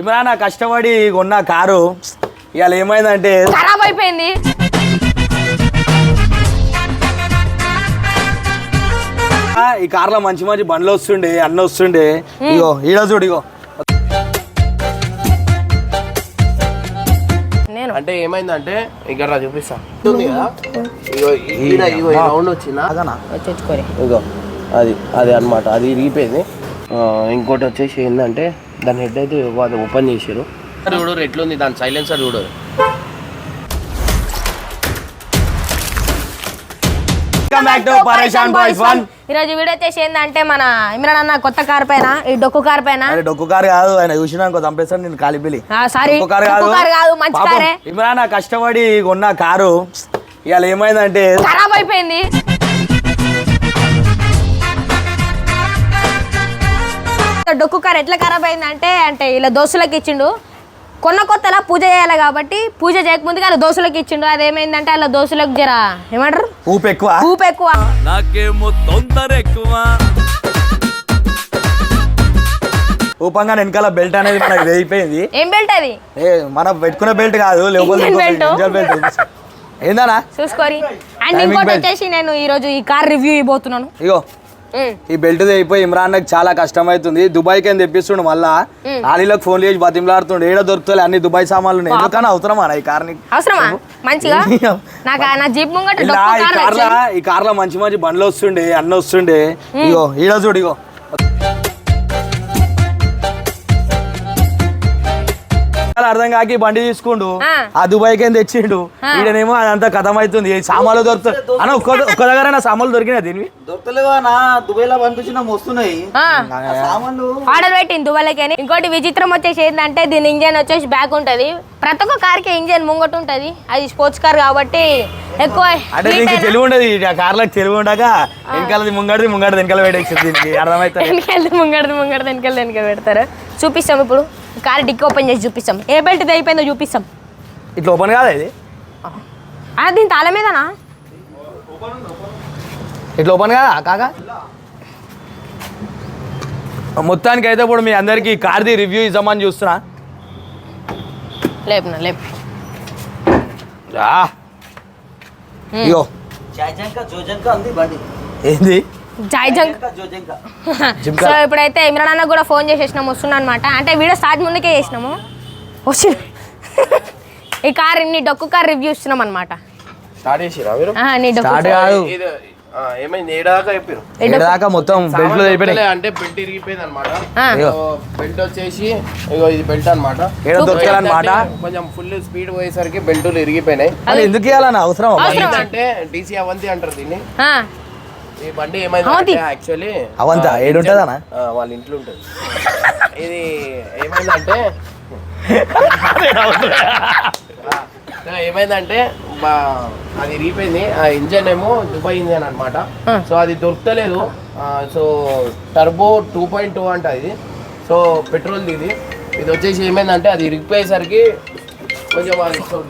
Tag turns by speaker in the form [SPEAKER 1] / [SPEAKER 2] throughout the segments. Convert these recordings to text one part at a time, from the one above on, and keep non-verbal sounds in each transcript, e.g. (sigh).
[SPEAKER 1] ఇమ్రాన్ కష్టపడి కొన్న కారు ఇవాళ ఏమైందంటే
[SPEAKER 2] ఖరాబ్ అయిపోయింది.
[SPEAKER 1] ఆ, ఈ కార్లో మంచి మంచి బండ్లు వస్తుండే అన్న వస్తుండే. ఇగో ఈడ చూడు ఇగో.
[SPEAKER 2] నేను.
[SPEAKER 3] అంటే ఏమైందంటే ఇక్కడ రా చూపిస్తా. ఉంది కదా? ఇగో ఈడ ఇగో ఈ రౌండ్ వచ్చిందా?
[SPEAKER 1] అదనా?
[SPEAKER 2] తెచ్చుకోరి.
[SPEAKER 3] ఇగో అది అది అన్నమాట అది ఇరిగిపోయింది ఇంకోటి వచ్చేసి ఏంటంటే దాని హెడ్ అయితే వాళ్ళు ఓపెన్ చేసారు చూడరు ఎట్లుంది దాని సైలెన్సర్ చూడరు.
[SPEAKER 2] ఈరోజు వీడియో వచ్చేసి ఏంటంటే మన ఇమ్రాన్ అన్న కొత్త కార్ పైన ఈ డొక్కు కార్ పైన.
[SPEAKER 1] అరే డొక్కు కారు కాదు ఆయన చూసినాక చంపేస్తాను నేను కాలిపిలి
[SPEAKER 2] ఆ, సారీ
[SPEAKER 1] డొక్కు కారు
[SPEAKER 2] కాదు. మంచి కారే.
[SPEAKER 1] ఇమ్రాన్ కష్టపడి కొన్న కారు ఇవాళ ఏమైందంటే
[SPEAKER 2] ఖరాబ్ అయిపోయింది. డొక్కు కార్ ఎట్లా ఖరాబ్ అయిందంటే అంటే ఇలా దోస్తులకు ఇచ్చిండు. కొన్న కొత్తలా పూజ చేయాలి కాబట్టి పూజ చేయకముందుగా అలా దోస్తులకు ఇచ్చిండు. అదేమైందంటే అలా దోస్తులకు జర ఏమంటారు?
[SPEAKER 1] ఊపు ఎక్కువ?
[SPEAKER 2] ఊపు ఎక్కువ
[SPEAKER 4] నాకేమో తొందర ఎక్కువ
[SPEAKER 1] ఊపంగా వెనకాల బెల్ట్ అనేది మనకి వేయిపోయింది
[SPEAKER 2] ఏం బెల్ట్ అది?
[SPEAKER 1] ఏ మనం పెట్టుకునే బెల్ట్ కాదు లోపల
[SPEAKER 2] ఇంజన్ బెల్ట్.
[SPEAKER 1] ఇంజన్ బెల్ట్ ఏందనా
[SPEAKER 2] చూసుకోరి. అండ్ ఇంకోటి. వచ్చేసి నేను ఈ రోజు ఈ కార్ రివ్యూ ఇవ్వబోతున్నాను.
[SPEAKER 1] ఇగో. ఈ బెల్ట్ అయిపోయి ఇమ్రాన్ నాకు చాలా కష్టం అవుతుంది దుబాయ్కి తెప్పిస్తుండు మళ్ళా? ఆలీలకు ఫోన్ చేసి బతిమలాడుతుండు. ఏడ దొరుకుతాయి అన్ని దుబాయ్ సామాన్లు? ఉన్నాయి ఎందుకని అవసరమా ఈ కార్
[SPEAKER 2] అవసరమా? మంచిగా?
[SPEAKER 1] ఈ. ఈ కార్లో మంచి మంచి బండ్లు వస్తుండే అన్న వస్తుండే. ఇగో ఈడ చూడు ఇగో. అర్థం కాకి బండి తీసుకుండు
[SPEAKER 2] ఆ.
[SPEAKER 1] దుబాయ్కి తెచ్చిండు. ఈడనేమో అదంతా కథం అవుతుంది సామాన్లు దొరుకుతాయి. అన్న ఒక్క ఒక్క దగ్గర సామాన్లు దొరికినాయి దీనివి?
[SPEAKER 5] దొరకలేవా పంపించిన వస్తున్నాయి
[SPEAKER 2] ఆ,
[SPEAKER 5] సామాన్లు.
[SPEAKER 2] ఆర్డర్ పెట్టింది దుబాయ్లకి ఇంకోటి విచిత్రం వచ్చేసి ఏంటంటే దీని ఇంజన్ వచ్చేసి బ్యాక్ ఉంటది. ప్రతి ఒక్క కార్కి ఇంజన్ ముంగట ఉంటది. అది స్పోర్ట్స్ కార్ కాబట్టి ఎక్కువ
[SPEAKER 1] అంటే దీనికి తెలివి ఉండదు. ఆ కార్లకు తెలివి ఉండక వెనకాలది ముంగడిది ముంగడి వెనకాల పెట్టేసింది దీనికి అర్థమవుతుంది.
[SPEAKER 2] వెనకెళ్ళి ముంగడది ముంగడది వెనకెళ్ళి వెనక పెడతారు. చూపిస్తాం ఇప్పుడు. కార్ డిక్కి ఓపెన్ చేసి చూపిస్తాం. ఏ బెల్ట్ ఇది అయిపోయిందో చూపిస్తాం.
[SPEAKER 1] ఇట్లా ఓపెన్ కాదా ఇది?
[SPEAKER 2] ఆ, దీని తాళ మీదనా?
[SPEAKER 1] ఇట్లా ఓపెన్ కాదా కాక? మొత్తానికి అయితే ఇప్పుడు మీ అందరికి కార్ది రివ్యూ ఇద్దామని చూస్తున్నా.
[SPEAKER 2] లేపునా లేపు.
[SPEAKER 5] బండి.
[SPEAKER 1] ఏంది?
[SPEAKER 2] జాయ్ జంక్.
[SPEAKER 5] జోజంక
[SPEAKER 1] జిమ్కా
[SPEAKER 2] సో ఇప్పుడైతే ఇమ్రాన్ అన్న కూడా ఫోన్ చేసేసినాము వస్తున్నా అనమాట అంటే వీడియో స్టార్ట్ ముందుకే చేసినాము. వచ్చి (laughs) ఈ కార్ నీ డొక్కు కార్ రివ్యూ ఇస్తున్నాం అనమాట నీ డొక్కు
[SPEAKER 1] దాకా మొత్తం అయిపోయినాయి
[SPEAKER 3] అంటే బెల్ట్ ఇరిగిపోయింది అనమాట
[SPEAKER 2] ఆ.
[SPEAKER 1] ఇగో.
[SPEAKER 3] బెల్ట్ వచ్చేసి ఇగో ఇది బెల్ట్ అనమాట
[SPEAKER 1] ఏడ దొరకాలన్నమాట
[SPEAKER 3] కొంచెం ఫుల్ స్పీడ్ పోయేసరికి బెల్టులు ఇరిగిపోయినాయి.
[SPEAKER 1] అది ఎందుకు ఇవ్వాలన్న? అవసరం.
[SPEAKER 3] అంటే డీసీ అవంతి అంటారు దీన్ని. ఈ బండి ఏమైంది
[SPEAKER 2] అవంతి.
[SPEAKER 3] యాక్చువల్లీ
[SPEAKER 1] అవంత ఏడుంటుందనా
[SPEAKER 3] వాళ్ళ ఇంట్లో ఉంటుంది. ఇది ఏమైందంటే ఏమైందంటే అది రీపోయింది ఆ ఇంజన్ ఏమో దుబాయ్ ఇంజన్ అనమాట సో అది దొరకలేదు. So turbo two point two అంట ఇది. సో పెట్రోల్ ఇది. ఇది వచ్చేసి ఏమైందంటే అది ఇరిగిపోయేసరికి కొంచెం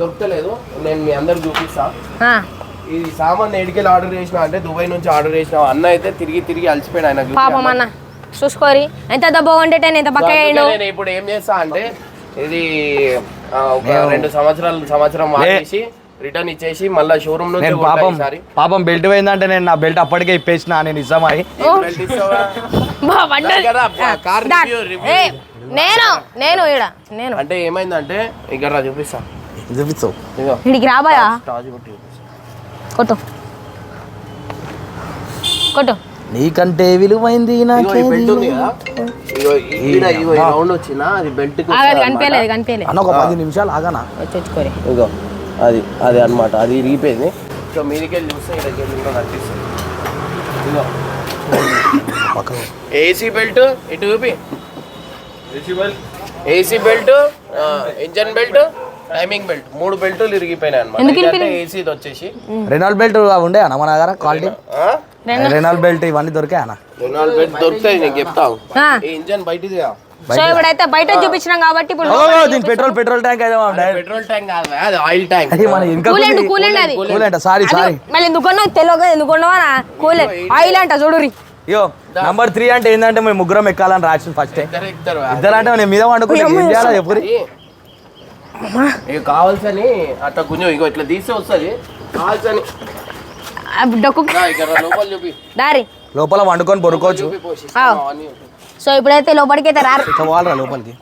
[SPEAKER 3] దొరకలేదు. నేను మీ అందరికి చూపిస్తా.
[SPEAKER 2] ఆ.
[SPEAKER 3] ఈ సామాన్ ఎడికెళ్ళి ఆర్డర్ చేసిన అంటే దుబాయ్ నుంచి ఆర్డర్ చేసిన అన్న అయితే తిరిగి తిరిగి అలసిపోయాడు ఆయన
[SPEAKER 2] పాపం అన్న చూసుకోరి. ఎంత దెబ్బ వండేటే ఎంత పక్క
[SPEAKER 3] నేను ఇప్పుడు ఏం చేస్తా అంటే ఇది ఒక రెండు సంవత్సరాలు సంవత్సరం వాడేసి రిటర్న్ ఇచ్చేసి మళ్ళీ షోరూమ్ నుంచి
[SPEAKER 1] నేను పాపం. పాపం బెల్ట్ పోయిందంటే నేను నా బెల్ట్ అప్పటికే ఇప్పేసిన నేను ఇస్తామని
[SPEAKER 2] నేను నేను ఈడ నేను.
[SPEAKER 3] అంటే ఏమైందంటే ఇక్కడ చూపిస్తా.
[SPEAKER 1] చూపిస్తావు.
[SPEAKER 2] ఇడికి రాబాయా?
[SPEAKER 3] కొట్టి.
[SPEAKER 2] కొట్టు.
[SPEAKER 1] నీకంటే విలువైంది
[SPEAKER 2] కనిపించలేదు కనిపించలేదు.
[SPEAKER 1] అన్న ఒక పది నిమిషాలు ఆగనా?
[SPEAKER 3] ఇగో అది అది అన్నమాట. అది ఇరిగిపోయింది సో మీదికి వెళ్ళి చూస్తే కనిపిస్తుంది. ఇగో. ఏసీ బెల్ట్ ఇటు చూపి. AC belt? Engine belt timing belt. మూడు బెల్టులు ఇరిగిపోయినాయి అనమాట? ఏసీ వచ్చేసి.
[SPEAKER 1] రెనాల్డ్ బెల్ట్ ఉండే అన్న మన దగ్గర క్వాలిటీ? రెనాల్డ్ బెల్ట్ ఇవన్నీ దొరికాయి అన్న?
[SPEAKER 3] రెనాల్డ్ బెల్ట్ దొరుకుతాయి నీకు చెప్తావు. ఈ ఇంజన్ బయటిది
[SPEAKER 2] సో ఇప్పుడైతే బయట చూపించినాం కాబట్టి ఇప్పుడు
[SPEAKER 1] దీని పెట్రోల్ పెట్రోల్ ట్యాంక్ అయితే
[SPEAKER 3] పెట్రోల్ ట్యాంక్ కాదు అది ఆయిల్ ట్యాంక్.
[SPEAKER 1] అది మన ఇంకా
[SPEAKER 2] కూలెండ్ కూలెండ్ అది.
[SPEAKER 1] కూల్ అంట సారీ సారీ
[SPEAKER 2] మళ్ళీ ఎందుకు కొన్నావు? తెలియక ఎందుకు కొన్నావా కూలెండ్ ఆయిల్ అంట చూడురి
[SPEAKER 1] నంబర్ త్రీ అంటే ఏంటంటే మేము ముగ్గురం ఎక్కాలని రాసింది ఫస్ట్
[SPEAKER 3] ఇద్దరు
[SPEAKER 1] అంటే నేను మీద వండుకుంటే ఏం చేయాలో చెప్పురి
[SPEAKER 3] ఇక కావాల్సని అట్లా కొంచెం ఇగో ఇట్లా తీస్తే వస్తుంది. కావాల్సని. ఇక్కడ
[SPEAKER 2] దారి.
[SPEAKER 1] లోపల వండుకొని పొరుకోవచ్చు
[SPEAKER 3] చూపి.
[SPEAKER 2] సో ఇప్పుడైతే లోపలికి. అయితే రారు
[SPEAKER 1] లోపలికి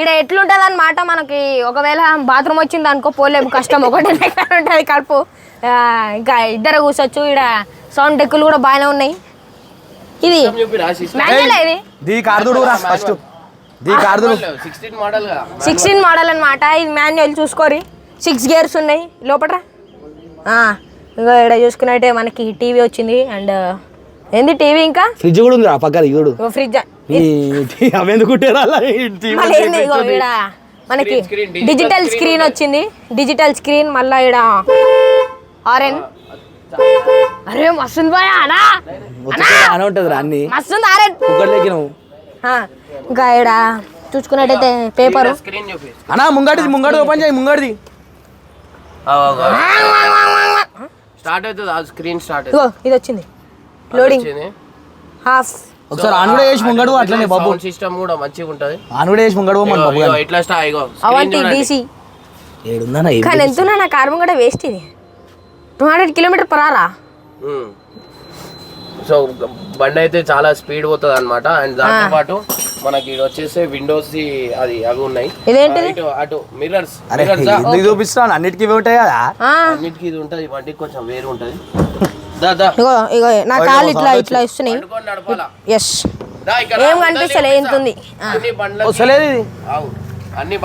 [SPEAKER 2] ఈడ ఎట్లుంటది అనమాట మనకి ఒకవేళ బాత్రూమ్ వచ్చింది అనుకో పోలేము కష్టం ఒకటి ఉంటుంది కడుపు. ఇంకా ఇద్దరు కూర్చోచ్చు ఈడ సౌండ్ డెక్కులు కూడా బాగానే ఉన్నాయి. ఇది. ఇది?
[SPEAKER 3] సిక్స్టీన్ మోడల్
[SPEAKER 2] అనమాట ఇది మాన్యువల్ చూసుకోరి సిక్స్ గేర్స్ ఉన్నాయి. ఇంకా ఇక్కడ చూసుకున్నట్టే మనకి టీవీ వచ్చింది. అండ్ ఏంది టీవీ ఇంకా?
[SPEAKER 1] ఫ్రిడ్జ్ కూడా ఉంది పక్కన ఇగుడు
[SPEAKER 2] ఫ్రిడ్జ్ (laughs) మనకి డిజిటల్ స్క్రీన్ వచ్చింది. డిజిటల్ స్క్రీన్ మళ్ళా ఈడ ఆరెన్. అరే మస్తుంది బాయ్ అనా
[SPEAKER 1] అని? ఉంటుంది రా అన్ని.
[SPEAKER 2] మస్తుంది ఆరెన్?
[SPEAKER 1] నువ్వు
[SPEAKER 2] ఆ, ఇంకా ఈడ చూసుకున్నట్టయితే పేపరు
[SPEAKER 3] స్క్రీన్ చూపి
[SPEAKER 1] అన్నా ముంగడిది ముంగడి ఓపెన్ చేయి ముంగడిది
[SPEAKER 3] స్టార్ట్ అవుతుంది ఆ స్క్రీన్ స్టార్ట్
[SPEAKER 2] ఇగో ఇది వచ్చింది. లోడింగ్ హాఫ్
[SPEAKER 1] ఒకసారి ఆన్ కూడా వేసి ముంగడు అట్లనే బాబు.
[SPEAKER 3] సిస్టమ్ కూడా మంచిగా ఉంటది.
[SPEAKER 1] ఆన్ కూడా వేసి ముంగడు మన బాబు
[SPEAKER 3] ఇట్లా స్టా ఇగో చూడండి.
[SPEAKER 2] డీసీ
[SPEAKER 1] ఏడుందన్నా ఏం
[SPEAKER 2] కానీ ఎంత నా కార్బన్ కూడా వేస్ట్ ఇది. టూ హండ్రెడ్ కిలోమీటర్ పర్ అవరా
[SPEAKER 3] ఉమ్. సో బండి అయితే చాలా స్పీడ్ పోతుంది అనమాట అండ్ దాంతో పాటు మనకి ఇది వచ్చేసి విండోస్ ది అది అవి ఉన్నాయి.
[SPEAKER 2] ఇదేంటిది?
[SPEAKER 3] ఆ, ఇటు అటు మిర్రర్స్
[SPEAKER 1] అరే ఎందుకు చూపిస్తున్నాను అన్నిటికీ ఇవి ఉంటాయి కదా?
[SPEAKER 2] ఆ,
[SPEAKER 3] అన్నిటికీ ఇది ఉంటది. బండికి కొంచెం వేరు ఉంటది. దా దా.
[SPEAKER 2] ఇగో ఇగో నా కాళ్ళు ఇట్లా ఇట్లా ఇస్తున్నాయి ఎస్ ఏం కనిపిస్తలే. ఎంత ఉంది?
[SPEAKER 3] అన్ని బండ్లకి
[SPEAKER 1] ఇది.
[SPEAKER 3] అన్ని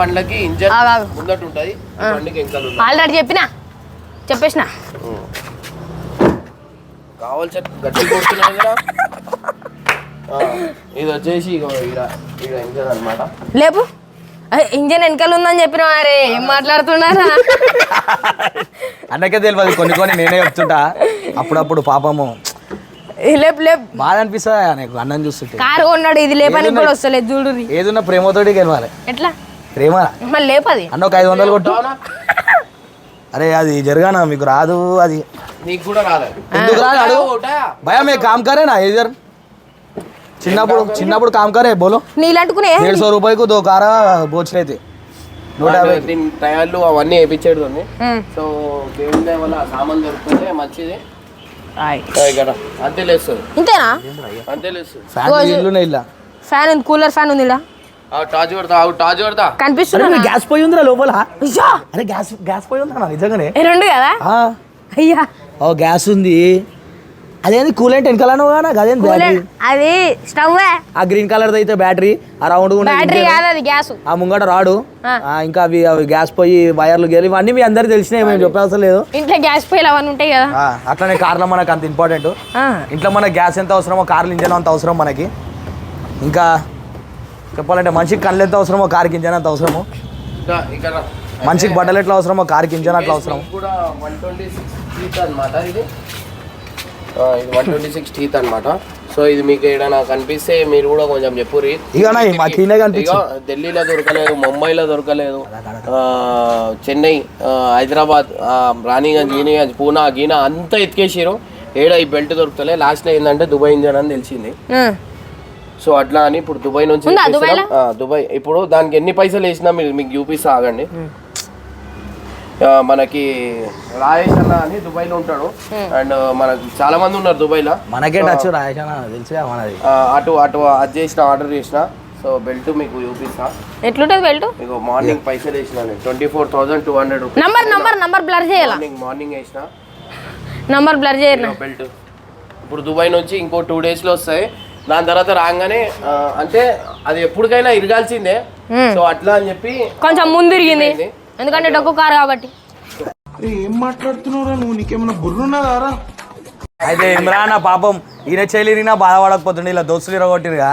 [SPEAKER 3] ఇంజన్. ముందట ఉంటది. బండికి
[SPEAKER 2] ఆల్రెడీ చెప్పిన? చెప్పేసిన?
[SPEAKER 3] కావాల్సి గట్టి కొడుతున్నాయి కదా. ఆ, ఇది వచ్చేసి ఇంజన్ అన్నమాట.
[SPEAKER 2] లేపు. ఇంజన్ వెనకాల ఉందని చెప్పిన అరే ఏం మాట్లాడుతున్నారా?
[SPEAKER 1] అన్నకే తెలియదు కొన్ని కొన్ని నేనే చెప్తుంటా. అప్పుడప్పుడు పాపము.
[SPEAKER 2] లేపు లేపు.
[SPEAKER 1] బాధ అనిపిస్తుంది నీకు అన్నం చూస్తుంటే?
[SPEAKER 2] కారు కొన్నాడు ఇది లేపనికి కూడా వస్తలేదు చూడు
[SPEAKER 1] ఏదున్న ప్రేమతోటి గెలవాలి.
[SPEAKER 2] ఎట్లా?
[SPEAKER 1] ప్రేమ
[SPEAKER 2] మళ్ళీ లేపది.
[SPEAKER 1] అన్న ఒక ఐదు వందలు కొట్టు? అరే అది జరగానా? మీకు రాదు అది.
[SPEAKER 3] నీకు కూడా
[SPEAKER 1] రాదు చిన్నప్పుడు చిన్నప్పుడు కామ్ కరే బోలో.
[SPEAKER 2] నీళ్ళంటుకునే
[SPEAKER 1] ఏడు సో రూపాయకు దో కార బోచ్చినైతే నూట యాభై.
[SPEAKER 3] టయాలు అవన్నీ వేయించాడు సో దేవుడి వల్ల సామాన్ దొరుకుతుంది మంచిది. అంతే లేదు
[SPEAKER 2] ఇంతేనా?
[SPEAKER 3] అంతే లేదు
[SPEAKER 1] ఫ్యాన్
[SPEAKER 2] ఉంది కూలర్ ఫ్యాన్ ఉంది ఇలా.
[SPEAKER 3] టార్చ్
[SPEAKER 1] గ్యాస్ పోయి ఉందిరా లోపల. అరే గ్యాస్ గ్యాస్ పోయి ఉందా నిజంగానే.
[SPEAKER 2] రెండు కదా? అయ్యా!
[SPEAKER 1] ఓ గ్యాస్ ఉంది. అదేంది కూలెంట్ వెనకాలను నాకు అదేంది బ్యాటరీ?
[SPEAKER 2] అది స్టవ్
[SPEAKER 1] ఆ గ్రీన్ కలర్ అయితే బ్యాటరీ. ఆ రౌండ్
[SPEAKER 2] బ్యాటరీ కాదు అది గ్యాస్.
[SPEAKER 1] ఆ ముంగట రాడు. ఇంకా అవి అవి గ్యాస్ పోయి వైర్లు గేలి ఇవన్నీ మీ అందరికి తెలిసినాయి మేము చెప్పవసరం లేదు.
[SPEAKER 2] ఇంట్లో గ్యాస్ పొయ్యిలు అవన్నీ ఉంటాయి కదా.
[SPEAKER 1] ఆ, అట్లనే కార్లో మనకు అంత ఇంపార్టెంట్
[SPEAKER 2] ఆ.
[SPEAKER 1] ఇంట్లో మనకి గ్యాస్ ఎంత అవసరమో కార్లు ఇంజన్ అంత అవసరం మనకి. ఇంకా చెప్పాలంటే మనిషికి కళ్ళు ఎంత అవసరమో కార్కి ఇంజన్ అంత అవసరమో.
[SPEAKER 3] ఇక్కడ
[SPEAKER 1] మనిషికి బట్టలు ఎట్లా అవసరమో కార్కి ఇంజన్ అట్లా అవసరం
[SPEAKER 3] కూడా వన్ ట్వంటీ సిక్స్ టీత్ అనమాట ఇది. ఆ, ఇది వన్ ట్వంటీ సిక్స్ టీత్ అనమాట సో ఇది మీకు ఏదైనా కనిపిస్తే మీరు కూడా కొంచెం చెప్పుర్రి.
[SPEAKER 1] ఇక
[SPEAKER 3] ఢిల్లీలో దొరకలేదు ముంబైలో దొరకలేదు. ఆ, చెన్నై హైదరాబాద్ రాణిగంజ్ గీనిగంజ్ పూనా గీనా అంతా ఎత్తికేసారు ఏడ ఈ బెల్ట్ దొరుకుతలే. లాస్ట్ ఏంటంటే దుబాయ్ ఇంజన్ అని తెలిసింది. సో అట్లా అని ఇప్పుడు దుబాయ్ నుంచి దుబాయ్. ఇప్పుడు దానికి ఎన్ని పైసలు వేసినా మీరు మీకు చూపిస్తా ఆగండి. మనకి రాయేష్ అన్న అని దుబాయ్లో ఉంటాడు. అండ్ మనకి చాలా మంది ఉన్నారు దుబాయ్లో.
[SPEAKER 1] మనకే టచ్ రాయశాన తెలుసుగా మనది.
[SPEAKER 3] ఆ, అటు అటు అది చేసిన ఆర్డర్ చేసిన. సో బెల్ట్ మీకు చూపిస్తా.
[SPEAKER 2] ఎట్లుంటది బెల్ట్?
[SPEAKER 3] ఇగో మార్నింగ్ పైసలు వేసిన twenty four thousand two hundred rupees
[SPEAKER 2] number number number blur చేయాల?
[SPEAKER 3] మార్నింగ్ మార్నింగ్ వేసిన.
[SPEAKER 2] నంబర్ బ్లర్ చేయరు
[SPEAKER 3] బెల్ట్. ఇప్పుడు దుబాయ్ నుంచి ఇంకో టూ డేస్లో వస్తాయి. దాని తర్వాత రాగానే అంటే అది ఎప్పటికైనా ఇరగాల్సిందే. సో అట్లా అని చెప్పి
[SPEAKER 2] కొంచెం ముందు ఇరిగింది. ఎందుకంటే డొక్కు కారు కాబట్టి.
[SPEAKER 1] అయితే ఇమ్రాన్ పాపం ఈయన చేయలేరినా బాధపడకపోతుండే ఇలా దోస్తులు ఇరగొట్టిరుగా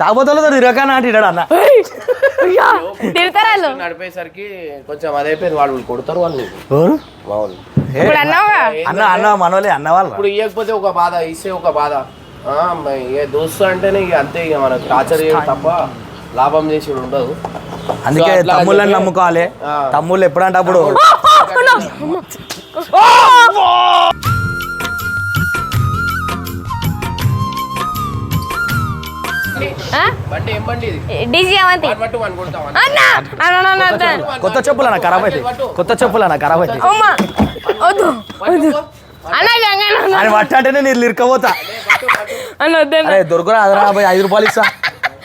[SPEAKER 1] తాగబోతులతో ఇరగానా అంటాడు అన్న.
[SPEAKER 2] తిడతారా వాళ్ళు?
[SPEAKER 3] నడిపేసరికి కొంచెం అదైపోయింది వాళ్ళు కొడతారు వాళ్ళు.
[SPEAKER 1] ఏ,
[SPEAKER 2] ఇప్పుడు
[SPEAKER 1] అన్న అన్న మనోలే అన్న వాళ్ళు.
[SPEAKER 3] ఇప్పుడు ఇవ్వకపోతే ఒక బాధ ఇస్తే ఒక బాధ. దోస్తు అంటేనే ఇక అంతే ఇక మనకు. టార్చర్ చేయడం తప్ప లాభం చేసి ఉండదు.
[SPEAKER 1] అందుకే తమ్ముళ్ళని నమ్ముకోవాలి. తమ్ముళ్ళు ఎప్పుడంటే అప్పుడు. కొత్త చెప్పులు అన్న ఖరాబ్ అయితే కొత్త చెప్పులు అన్న ఖరాబ్ అయితే అని పట్టంటేనే నేను ఇరుకపోతా దొరకరా అదరా ఐదు రూపాయలు ఇస్తా.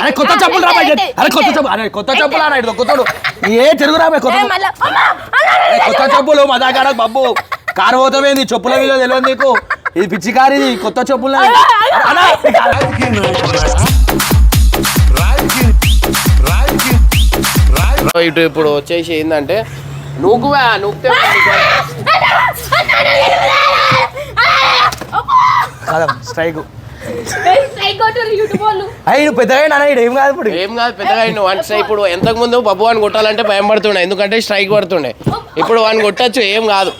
[SPEAKER 2] అరే
[SPEAKER 3] కొత్త
[SPEAKER 1] చెప్పులు రా అరే కొత్త. చెప్పులు అరే కొత్త చెప్పులు అన్న ఇటు కొత్తడు ఏ తిరుగు రా కొత్త చెప్పులు. కొత్త చెప్పులు మదాకాడ బబ్బు కారు పోతావేంది చెప్పుల మీద తెలియదు నీకు ఇది పిచ్చి కారు ఇది కొత్త చెప్పులు
[SPEAKER 3] ఇటు ఇప్పుడు వచ్చేసి ఏంటంటే నూకువా నూకితే
[SPEAKER 1] స్ట్రైక్ అయ్యి పెద్దగా అన్న ఇడు ఏం కాదు ఇప్పుడు.
[SPEAKER 3] ఏం కాదు పెద్దగా నువ్వు వన్ స్ట్రైక్ ఇప్పుడు ఎంతకు ముందు బబ్బు అని కొట్టాలంటే భయం పడుతుండే ఎందుకంటే స్ట్రైక్ పడుతుండే. ఇప్పుడు వాడిని కొట్టచ్చు ఏం కాదు.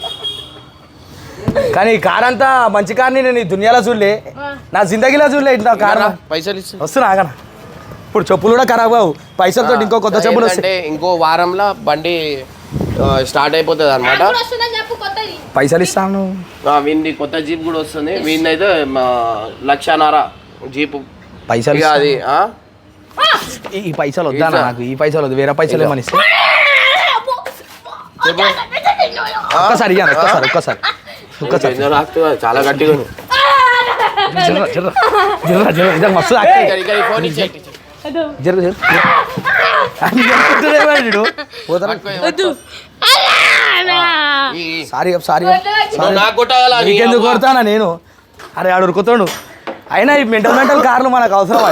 [SPEAKER 1] కానీ ఈ కార్ అంతా మంచి కార్ని నేను ఈ దునియాలో చూడలే. నా జిందగీలో చూడలే ఇంత కార్.
[SPEAKER 3] పైసలు ఇస్తు.
[SPEAKER 1] వస్తున్నా ఆగన? ఇప్పుడు చెప్పులు కూడా ఖరాబ్ కావు. పైసలతో ఇంకో కొత్త చెప్పులు వస్తాయి.
[SPEAKER 3] ఇంకో వారంలో బండి స్టార్ట్ అయిపోతుంది అనమాట
[SPEAKER 1] పైసలు ఇస్తాను.
[SPEAKER 3] వీంది కొత్త జీప్ కూడా వస్తుంది. వీంది అయితే లక్షన్నర జీపు.
[SPEAKER 1] పైసలు
[SPEAKER 3] అది ఆ?
[SPEAKER 1] ఈ- పైసలు వద్దా. నాకు? ఈ పైసలు వద్దు. వేరే పైసలు ఏమని ఇస్తే? ఒక్కసారి ఇయ్యాను ఒక్కసారి ఒక్కసారి.
[SPEAKER 3] చాలా గట్టిగా ఉంది.
[SPEAKER 1] జర్ర జర్ర జర్ర జర్ర ఇదే మస్తు. జర్ర జర్ర. అని. సారీ నీకెందుకు? కొడతానా నేను? అరే ఆడు ఉరుకుతాడు. అయినా ఈ మెంటల్ మెంటల్ కార్లు మనకు అవసరం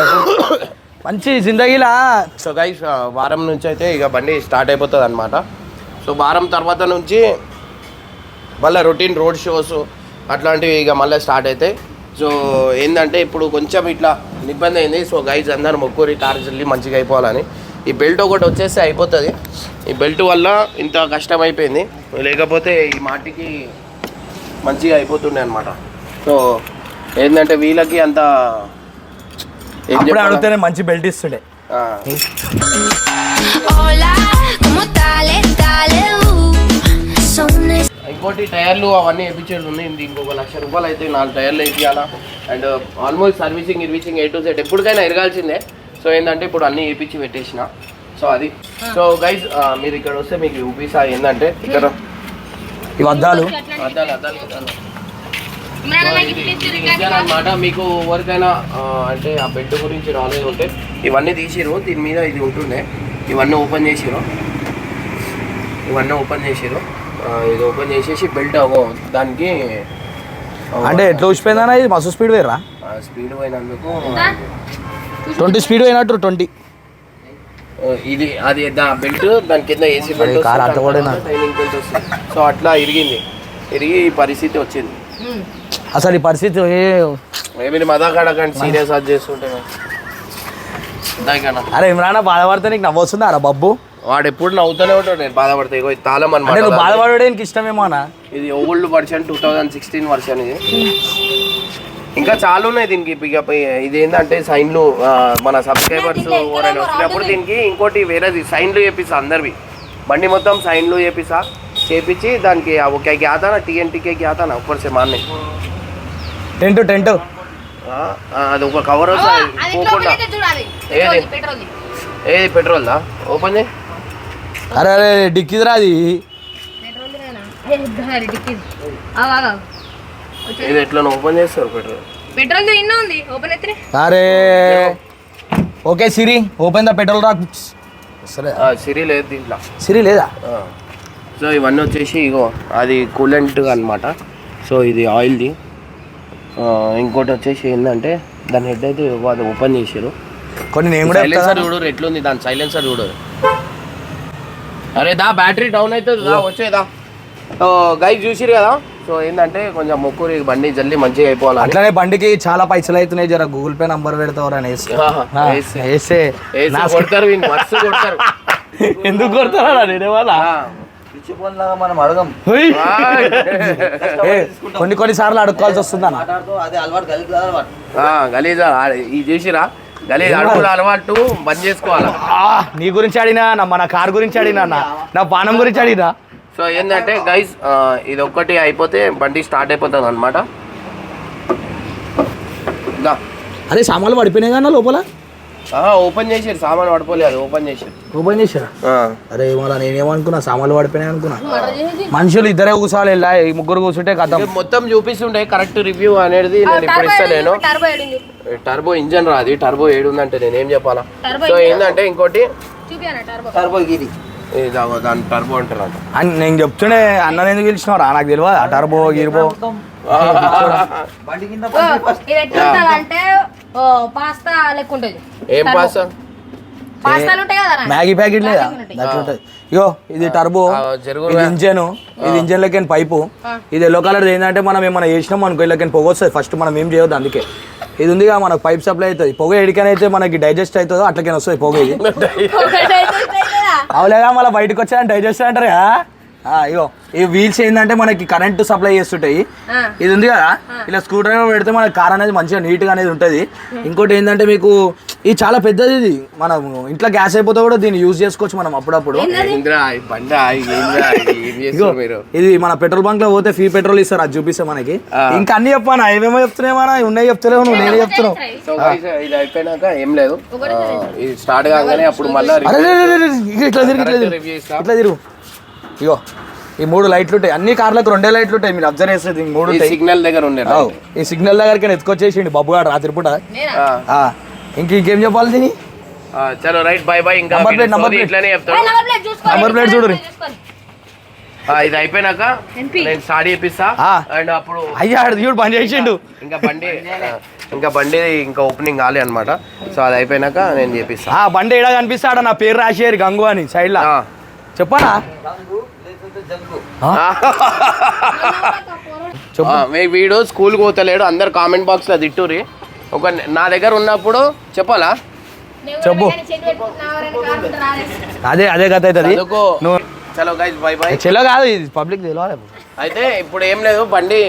[SPEAKER 1] మంచి జిందగీలా?
[SPEAKER 3] సో గైస్ వారం నుంచి అయితే ఇక బండి స్టార్ట్ అయిపోతుంది అనమాట సో వారం తర్వాత నుంచి మళ్ళీ రొటీన్ రోడ్ షోస్ అట్లాంటివి ఇక మళ్ళీ స్టార్ట్ అవుతాయి సో ఏంటంటే ఇప్పుడు కొంచెం ఇట్లా ఇబ్బంది అయింది. సో గైజ్ అందరు మొక్కూరి కార్ జల్లి మంచిగా అయిపోవాలని. ఈ బెల్ట్ ఒకటి వచ్చేస్తే అయిపోతుంది. ఈ బెల్ట్ వల్ల ఇంత కష్టం అయిపోయింది. లేకపోతే ఈ మాటికి మంచిగా అయిపోతుండే అనమాట సో ఏంటంటే వీళ్ళకి అంత?
[SPEAKER 1] అడిగితేనే మంచి బెల్ట్ ఇస్తుండే.
[SPEAKER 3] ఇంకోటి టైర్లు అవన్నీ వేయించేది ఉంది ఇది ఇంకొక లక్ష రూపాయలు అయితే నాలుగు టైర్లు వేయించాలా? అండ్ ఆల్మోస్ట్ సర్వీసింగ్ ఇర్వీసింగ్ ఏ టు సెట్ ఎప్పటికైనా ఎరగాల్సిందే. సో ఏంటంటే ఇప్పుడు అన్నీ వేయించి పెట్టేసిన. సో అది. సో గైజ్ మీరు ఇక్కడ వస్తే మీకు చూపిస్తా ఏంటంటే ఇక్కడ
[SPEAKER 1] ఇవి అద్దాలు
[SPEAKER 3] అద్దాలు అద్దాలు అనమాట మీకు ఎవరికైనా అంటే ఆ బెడ్ గురించి నాలెడ్జ్ ఉంటే ఇవన్నీ తీసిరు దీని మీద ఇది ఉంటుండే. ఇవన్నీ ఓపెన్ చేసిరు ఇవన్నీ ఓపెన్ చేసిరు ఇది ఓపెన్ చేసేసి బెల్ట్ దానికి
[SPEAKER 1] అంటే ఎట్లా ఊసిపోయిందన్న? ఇది మస్తు స్పీడ్ వేరా
[SPEAKER 3] స్పీడ్ పోయినందుకు
[SPEAKER 1] ట్వంటీ స్పీడ్ పోయినట్టు ట్వంటీ.
[SPEAKER 3] ఇది అది బెల్ట్ దాని కింద ఏసీ
[SPEAKER 1] కారు కూడా
[SPEAKER 3] టైమింగ్ బెల్ట్ వస్తుంది. సో అట్లా ఇరిగింది. ఇరిగి ఈ పరిస్థితి వచ్చింది.
[SPEAKER 1] అసలు ఈ పరిస్థితి ఏ-
[SPEAKER 3] ఏమైనా మదాకాడ కానీ సీరియస్ అది చేస్తుంటే.
[SPEAKER 1] అరే ఇమ్రాన్ బాధపడితే నీకు నవ్వొస్తుందా అరా బబ్బు?
[SPEAKER 3] వాడు ఎప్పుడు నవ్వుతూనే ఉంటాడు నేను బాధపడతా. ఇగో తాళం
[SPEAKER 1] నువ్వు
[SPEAKER 3] అనమాట
[SPEAKER 1] బాధపడే నీకు ఇష్టమేమో అన్న.
[SPEAKER 3] ఇది old version two thousand sixteen version ఇది. ఇంకా చాలా ఉన్నాయి దీనికి. ఇక ఇదేంటంటే సైన్లు మన సబ్స్క్రైబర్స్ ఎవరైనా వచ్చినప్పుడు దీనికి ఇంకోటి వేరేది సైన్లు చేపిస్తా అందరివి. బండి మొత్తం సైన్లు చేపిస్తా చేపించి దానికి ఒకే గ్యాతాన టీఎన్టీకే గ్యాతాన ఒక్కరిసే మా
[SPEAKER 1] టెంటు టెంటు.
[SPEAKER 3] అది ఒక కవర్ పోకుండా ఏది? ఏది పెట్రోల్దా ఓపెన్ చేయి
[SPEAKER 1] అరే అరే డిక్కిదిరా అది
[SPEAKER 3] ఇది ఎట్లా ఓపెన్ చేస్తారు పెట్రోల్
[SPEAKER 2] పెట్రోల్ ఇన్న ఉంది. ఓపెన్ అయితే
[SPEAKER 1] అరే. Okay. Siri open the petrol rock సరే.
[SPEAKER 3] సిరి లేదు దీంట్లో.
[SPEAKER 1] సిరి లేదా?
[SPEAKER 3] సో ఇవన్నీ వచ్చేసి ఇగో అది కూలెంట్ అన్నమాట. సో ఇది ఆయిల్ది ఇంకోటి వచ్చేసి ఏంటంటే దాని హెడ్ అయితే అది ఓపెన్ చేసారు
[SPEAKER 1] కొన్ని నేను కూడా
[SPEAKER 3] సైలెన్సర్
[SPEAKER 1] చెప్తా
[SPEAKER 3] చూడు ఎట్లుంది దాని సైలెన్సర్ చూడు అరే దా బ్యాటరీ డౌన్ అవుతుంది దా. వచ్చేదా గైజ్ చూసిరు కదా? సో ఏంటంటే కొంచెం ముక్కురి బండి జల్దీ మంచిగా అయిపోవాలి.
[SPEAKER 1] అట్లనే బండికి చాలా పైసలు అవుతున్నాయి జర. గూగుల్ పే నంబర్ పెడతావు అని వేసి
[SPEAKER 3] కొడతారు కొడతారు.
[SPEAKER 1] ఎందుకు కొడతారా నేనే వాళ్ళ?
[SPEAKER 5] మనం అడగం.
[SPEAKER 1] కొన్ని కొన్ని సార్లు అడుక్కోవాల్సి
[SPEAKER 3] ఆ, గలీజా ఇది చూసిరా? గలీజ్ అడుగుల అలవాటు? బంద్ చేసుకోవాలా?
[SPEAKER 1] ఆ, నీ గురించి అడినా నా మన కార్ గురించి అడినా అన్న నా పానం గురించి అడినా
[SPEAKER 3] సో ఏంటంటే గైస్ ఇది ఒక్కటి అయిపోతే బండి స్టార్ట్ అయిపోతుంది అనమాట
[SPEAKER 1] అదే సామాన్లు పడిపోయినాయి కన్నా లోపల?
[SPEAKER 3] ఓపెన్ చేసారు. సామాన్ పడిపోలేదు ఓపెన్ చేసారు.
[SPEAKER 1] ఓపెన్ చేసారా? అరే మళ్ళీ నేనేమనుకున్నా సామాన్లు పడిపోయినాయి అనుకున్నా. మనుషులు ఇద్దరే కూర్చోవాలి ఇలా ఈ ముగ్గురు కూర్చుంటే కథం.
[SPEAKER 3] మొత్తం చూపిస్తుండే కరెక్ట్ రివ్యూ అనేది నేను ఇప్పుడు
[SPEAKER 2] టర్బో ఏడింది
[SPEAKER 3] టర్బో ఇంజన్ రాది టర్బో ఏడు ఉందంటే నేను ఏం చెప్పాలా సో ఏంటంటే ఇంకోటి
[SPEAKER 2] చూపియానా టర్బో
[SPEAKER 3] ఇది. దాని టర్బో అంటారు
[SPEAKER 1] అని నేను చెప్తుండే అన్న ఎందుకు పిలిచినావు రా నాకు తెలియదు? ఆ టర్బో గిర్బో
[SPEAKER 2] ఇది ఎట్లుంటది అంటే ఓ పాస్తా లెక్క ఉంటుంది.
[SPEAKER 3] ఏం పాస్
[SPEAKER 2] పాస్తాలు ఉంటాయి కదా
[SPEAKER 1] మ్యాగీ ప్యాకెట్ లేదా? అట్లుంటది ఇగో ఇది టర్బో ఇది ఇంజన్ ఇది ఇంజన్ లెక్కన పైపు. ఇది ఎల్లో కలర్ ఏంటంటే మనం ఏమైనా వేసినాం అనుకో ఇళ్ళకని పొగ వస్తుంది. ఫస్ట్ మనం ఏం చేయొద్దు అందుకే. ఇది ఉందిగా మనకు పైప్ సప్లై అవుతుంది. పొగ ఎడికనైతే మనకి డైజెస్ట్ అవుతుందో అట్లకైనా వస్తుంది పొగ ఇది. అవులేగా మళ్ళీ బయటకు వచ్చా డైజెస్ట్ అంటారు ఇగో ఈ వీల్స్ ఏంటంటే మనకి కరెంట్ సప్లై చేస్తుంటాయి. ఇది ఉంది కదా? ఇలా స్క్రూ డ్రైవర్ పెడితే మనకి కార్ అనేది మంచిగా నీట్గా అనేది ఉంటుంది. ఇంకోటి ఏంటంటే మీకు ఇది చాలా పెద్దది ఇది. మనం ఇంట్లో గ్యాస్ అయిపోతే కూడా దీన్ని యూజ్ చేసుకోవచ్చు మనం అప్పుడప్పుడు.
[SPEAKER 3] ఇది
[SPEAKER 1] మన పెట్రోల్ బంక్లో పోతే ఫ్రీ పెట్రోల్ ఇస్తారు అది చూపిస్తే మనకి. ఇంకా అన్ని చెప్పాను? ఏమేమో చెప్తున్నాయా ఉన్నాయి చెప్తలేవు నువ్వు నేనే చెప్తున్నావు.
[SPEAKER 3] ఇది అయిపోయినాక ఏం లేదు. ఇది స్టార్ట్ కాగానే అప్పుడు మళ్ళీ
[SPEAKER 1] ఇట్లా తిరుగు ఇట్లా తిరుగు. ఇగో ఈ మూడు లైట్లు ఉంటాయి. అన్ని కార్లకు రెండే లైట్లు ఉంటాయి. మీరు అబ్జర్వ్ చేస్తే ఈ మూడు
[SPEAKER 3] సిగ్నల్ దగ్గర ఉండే
[SPEAKER 1] ఈ సిగ్నల్ దగ్గరికి ఎత్తుకొచ్చేసిండు బాబు గారు రాత్రి పూట
[SPEAKER 3] ఆ,
[SPEAKER 1] ఆ, ఇంక ఇంకేం చెప్పాలి దీని?
[SPEAKER 3] ఆ, చలో రైట్ బై బై ఇంకా story
[SPEAKER 1] plate.
[SPEAKER 3] ఇట్లానే చెప్తాడు.
[SPEAKER 1] Number plate చూడు
[SPEAKER 3] ఇది అయిపోయినాక నేను చేపిస్తా
[SPEAKER 1] ఆ.
[SPEAKER 3] అండ్ అప్పుడు
[SPEAKER 1] అయ్యా చూడు పని చేసిండు.
[SPEAKER 3] ఇంకా బండి ఇంకా బండి ఇంకా ఓపెనింగ్ కాలే అనమాట సో అది అయిపోయినాక నేను చేపిస్తా
[SPEAKER 1] ఆ బండి ఏడా కనిపిస్తాడు నా పేరు రాసేయారు గంగు అని సైడ్ లా
[SPEAKER 3] ఆ.
[SPEAKER 1] చెప్పానా?
[SPEAKER 3] వీ- వీడు స్కూల్కి పోతలేడు అందరు కామెంట్ బాక్స్లో తిట్టురి ఒక నా దగ్గర ఉన్నప్పుడు చెప్పాలా?
[SPEAKER 1] చెప్పు. అదే అదే కథ అవుతుంది.
[SPEAKER 3] చలో గైస్ బై బై
[SPEAKER 1] చెలో కాదు ఇది పబ్లిక్ తెలియాలి
[SPEAKER 3] అయితే ఇప్పుడు ఏం లేదు బండి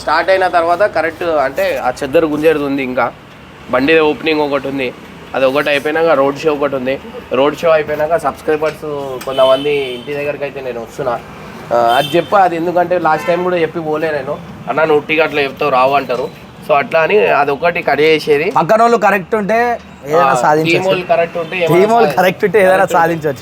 [SPEAKER 3] స్టార్ట్ అయిన తర్వాత కరెక్ట్ అంటే ఆ చెద్దరు గుంజేది ఉంది ఇంకా. బండి ఓపెనింగ్ ఒకటి ఉంది. అది ఒకటి అయిపోయినాక రోడ్ షో ఒకటి ఉంది రోడ్ షో అయిపోయినాక సబ్స్క్రైబర్స్ కొంతమంది ఇంటి దగ్గరికి అయితే నేను వస్తున్నా. అది చెప్పా అది ఎందుకంటే లాస్ట్ టైం కూడా చెప్పి పోలే నేను. అన్న నువ్వు ఉట్టిగా అట్లా చెప్తావు రావు అంటారు. సో అట్లా అని అది ఒకటి కట్ చేసేది.
[SPEAKER 1] పక్కన వాళ్ళు కరెక్ట్ ఉంటే ఏదైనా సాధించవచ్చు
[SPEAKER 3] కరెక్ట్ ఉంటే.
[SPEAKER 1] కరెక్ట్ ఉంటే ఏదైనా సాధించవచ్చు